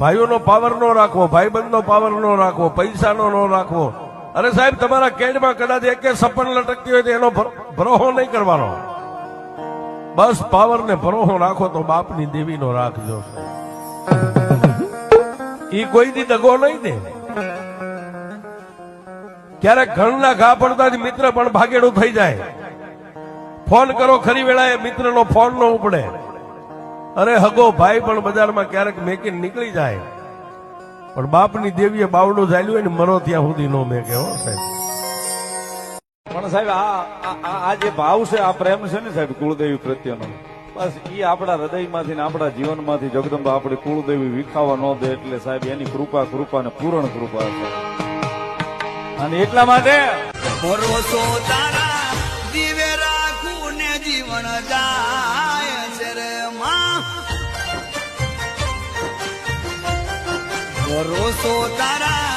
ભાઈઓનો power નો રાખવો, ભાઈબંધનો power નો રાખવો, પૈસાનો નો રાખવો. અરે સાહેબ, તમારા કેડમાં કદાચ એક સપન લટકતી હોય તો એનો ભરોહો નહીં કરવાનો. બસ પાવર ને ભરોહો રાખો તો બાપની દેવીનો રાખજો ઈ કોઈ દી દગો નહીં દે. ક્યારેક ઘરના ઘા પડતા મિત્ર પણ ભાગેડું થઈ જાય. ફોન કરો ખરી વેળાએ મિત્રનો ફોન ન ઉપડે. અરે હગો ભાઈ પણ બજારમાં ક્યારેક મેકીને નીકળી જાય. પણ બાપની દેવીએ બાવડું ચાલ્યું હોય ને મરો ત્યાં સુધી નો મેકે હો સાહેબ. પણ સાહેબ આ આ- જે ભાવ છે આ પ્રેમ છે ને સાહેબ કુળદેવી પ્રત્યેનો. બસ એ આપણા હૃદયમાંથી ને આપણા જીવનમાંથી જગદંબા આપણી કુળદેવી વિખાવા ન દે એટલે સાહેબ એની કૃપા કૃપા ને પૂરણ કૃપા છે. અને એટલા માટે ભરોસો તારા દીવે રાખું ને જીવન જાય ભરોસો તારા